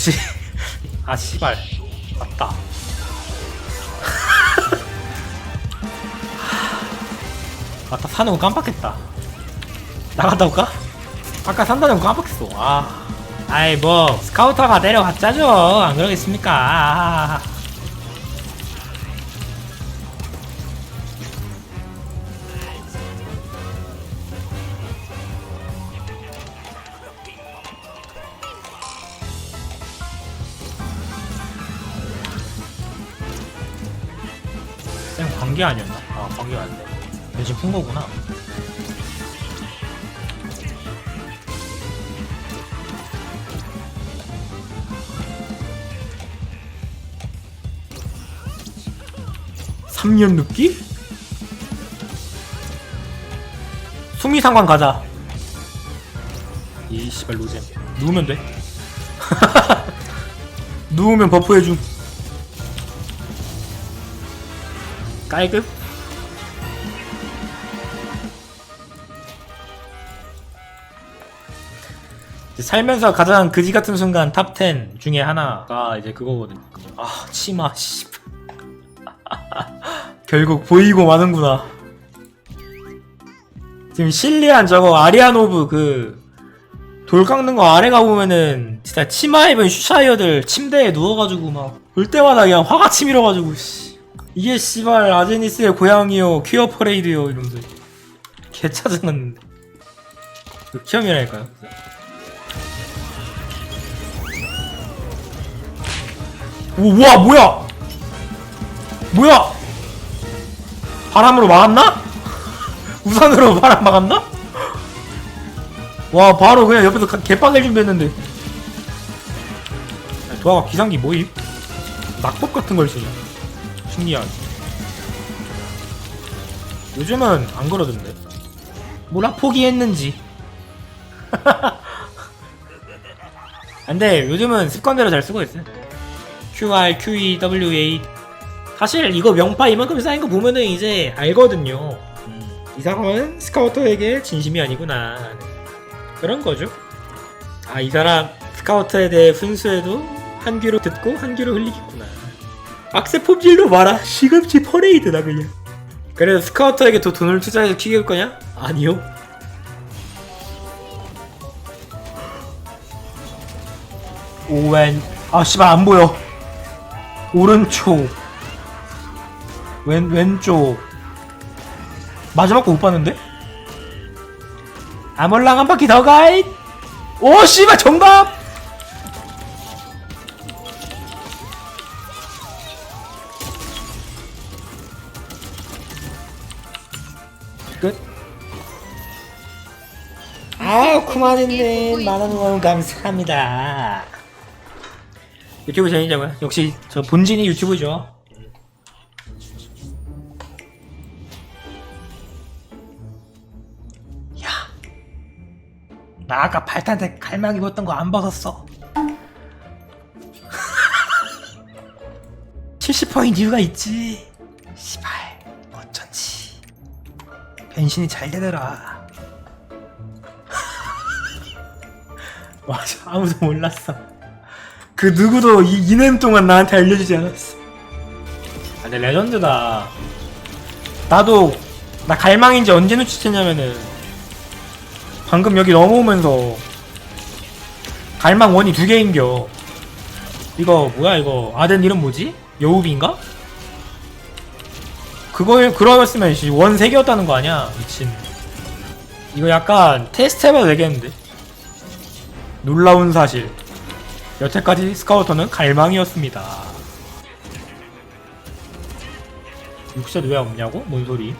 그렇지? 아 씨발. 맞다. 맞다 사는 거 깜빡했다. 나갔다 올까? 아까 산다는 거 깜빡했어. 아. 아이 뭐. 스카우터가 내려갔자죠. 안 그러겠습니까? 아. 관계 아니었나? 아 관계 아닌데 대신 푼 거구나. 삼년 눕기? 수미상관 가자. 이 씨발 로젠 누우면 돼. 누우면 버프해줌 깔급? 이제 살면서 가장 그지 같은 순간 탑 10 중에 하나가 이제 그거거든요. 아, 치마, 씨. 결국 보이고 마는구나. 지금 실리안 저거 아리아노브 그, 돌 깎는 거 아래 가보면은, 진짜 치마 입은 슈샤이어들 침대에 누워가지고 막, 볼 때마다 그냥 화가 치밀어가지고, 씨. 이게 씨발 아제니스의 고향이요, 퀴어 퍼레이드요, 이러면서. 개 짜증났는데. 그 키엄이라니까요. 오, 우와, 뭐야! 뭐야! 바람으로 막았나? 우산으로 바람 막았나? 와, 바로 그냥 옆에서 가- 개빵을 준비했는데. 야, 도화가 기상기 뭐임? 낙법 같은 걸 쓰냐? 신기하네. 요즘은 안 그러던데. 뭐라 포기했는지. 근데 요즘은 습관대로 잘 쓰고 있어요. QR, QE, WA. 사실 이거 명파 이만큼 쌓인 거 보면은 이제 알거든요. 음, 이 사람은 스카우터에게 진심이 아니구나. 그런 거죠. 아, 이 사람 스카우터에 대해 훈수에도 한 귀로 듣고 한 귀로 흘리겠구나. 악세 폼질로 마라. 시금치 퍼레이드다 그냥. 그래서 스카우터에게 더 돈을 투자해서 키울 거냐? 아니요. 오웬 아 씨발 안 보여 오른쪽 왼 왼쪽 마지막 거 못 봤는데 아몰랑 한 바퀴 더 가이 오 씨발 정답 쿠마리님 만원 후원 감사합니다. 유튜브 재미자고요 역시 저 본진이 유튜브죠. 나 아까 발탄테 갈망 입었던 거 안 벗었어. 70%인 이유가 있지. 시발 어쩐지. 변신이 잘 되더라 맞아 아무도 몰랐어. 그 누구도 이 2년 동안 나한테 알려주지 않았어. 아 근데 레전드다. 나도 나 갈망인지 언제 눈치챘냐면은 방금 여기 넘어오면서 갈망 원이 두 개인겨. 이거 뭐야 이거? 아덴 이름 뭐지? 여우비인가? 그거 그러였으면 원3 개였다는 거 아니야 미친. 이거 약간 테스트 해봐도 되겠는데 놀라운 사실 여태까지 스카우터는 갈망이었습니다 육set 왜 없냐고? 뭔 소리?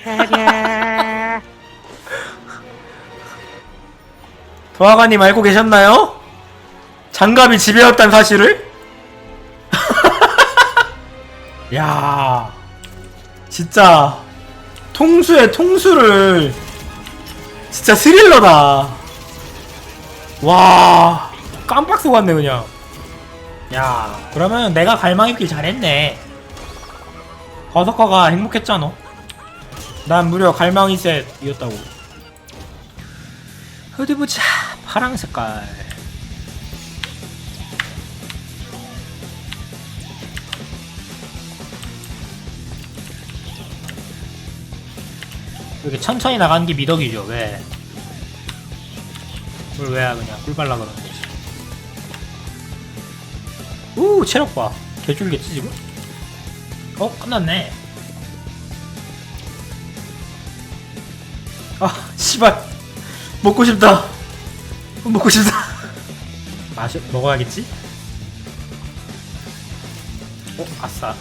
도화관님 알고 계셨나요? 장갑이 지배였단 사실을? 야 진짜 통수의 통수를 진짜 스릴러다. 와 깜빡 왔네 그냥. 야 그러면 내가 갈망 입길 잘했네. 버서커가 행복했잖아 난 무려 갈망이 셋이었다고. 보자 파랑 색깔 이렇게 천천히 나가는 게 미덕이죠 왜? 꿀 왜야 그냥 꿀 발라 그러는 거지. 우 체력 봐. 개줄겠지 지금? 어 끝났네. 아 씨발. 먹고 싶다. 먹고 싶다. 마셔 먹어야겠지? 어 아싸.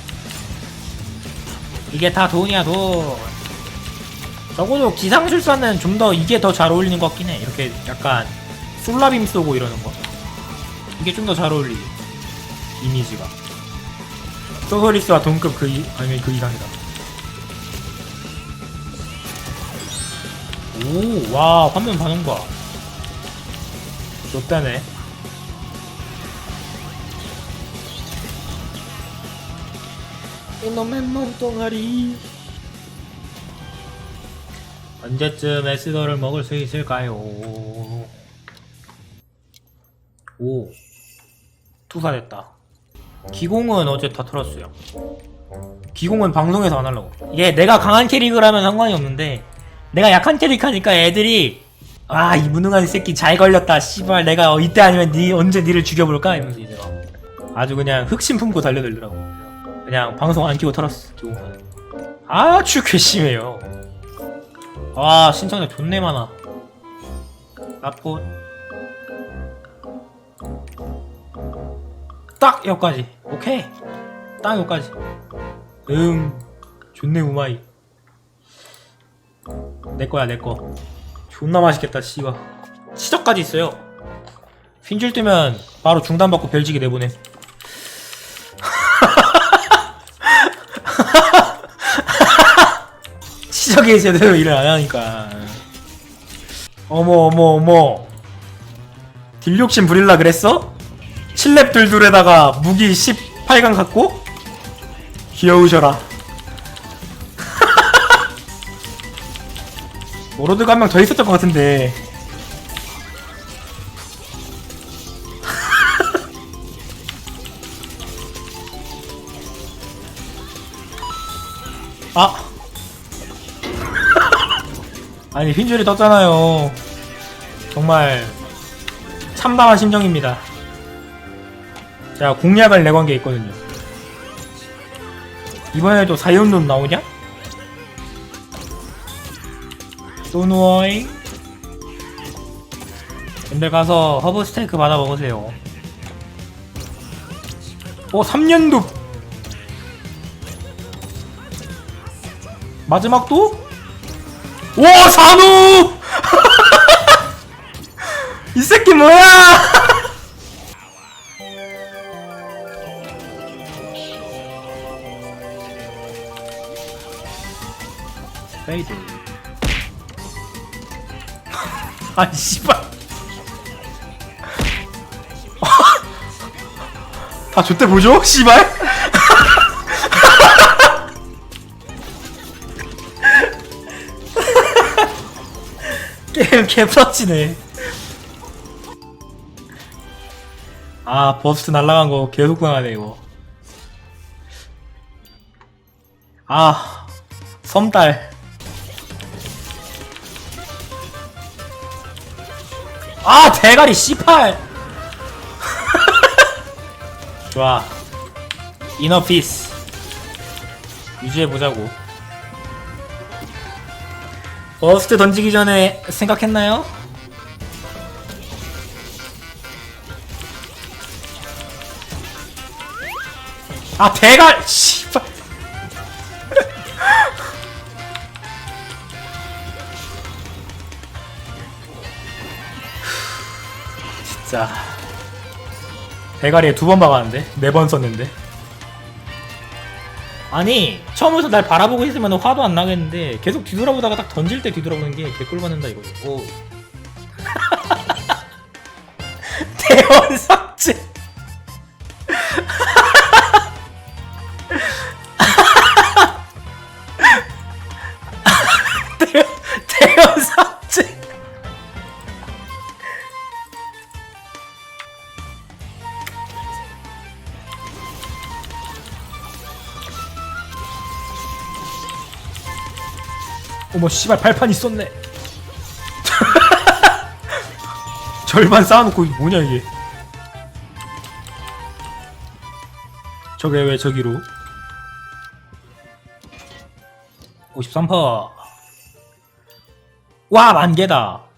이게 다 돈이야 돈 적어도 기상술사는 좀 더 이게 더 잘 어울리는 것 같긴 해 이렇게 약간 솔라빔 쏘고 이러는 거 이게 좀 더 잘 어울리지 이미지가 소서리스와 동급 그 이, 아니면 그 이상이다 오, 와, 화면 반응 봐. 좋다네. 이놈의 몸뚱아리. 언제쯤 에스더를 먹을 수 있을까요? 오, 투사됐다. 기공은 어제 다 털었어요. 기공은 방송에서 안 하려고. 이게 내가 강한 캐릭이라면 상관이 없는데, 내가 약한 캐릭 하니까 애들이 아 이 무능한 새끼 잘 걸렸다 씨발 내가 어, 이때 아니면 니 언제 니를 죽여볼까 이러면서 이제 막 아주 그냥 흑심 품고 달려들더라고 그냥 방송 안 키고 털었어 기공사는 아주 괘씸해요 와 신청자 존내 많아 나포 딱 여기까지 오케이 딱 여기까지 응 존내 우마이 내 거야 내 거. 존나 맛있겠다 씨가. 시적까지 있어요. 핀줄 뜨면 바로 중단받고 별지기 내보내. 시적이 제대로 일을 안 하니까. 어머 어머 어머. 딜 욕심 부릴라 그랬어? 7렙 둘둘에다가 무기 18강 갖고? 귀여우셔라. 워로드가 한 명 더 있었던 것 같은데 아 아니 흰줄이 떴잖아요. 정말 참담한 심정입니다. 제가 공약을 내건 게 있거든요. 이번에도 사이온돈 나오냐? 소누어잉 근데 가서 허브 스테이크 받아 먹으세요. 오 3년도! 마지막 도? 와 산우 이 새끼 뭐야? 페이드. 아니 씨발. 다 좋대 보죠? 씨발 게임 개프러치네. 아 버스트 날라간 거 계속 당하네 이거. 아 섬달. 아 대가리 씨팔! 좋아. 이너 피스 유지해보자고 버스트 던지기 전에 생각했나요? 아 대가리 씨발. 진짜. 대가리에 두 번 박았는데 네 번 썼는데 아니 처음부터 날 바라보고 있으면 화도 안 나겠는데 계속 뒤돌아보다가 딱 던질 때 뒤돌아보는 게 개꿀 받는다 이거죠 오. 대원 삭 어머 씨발 발판 있었네. 절반 쌓아놓고 이게 뭐냐 이게. 저게 왜 저기로? 53%. 와 만개다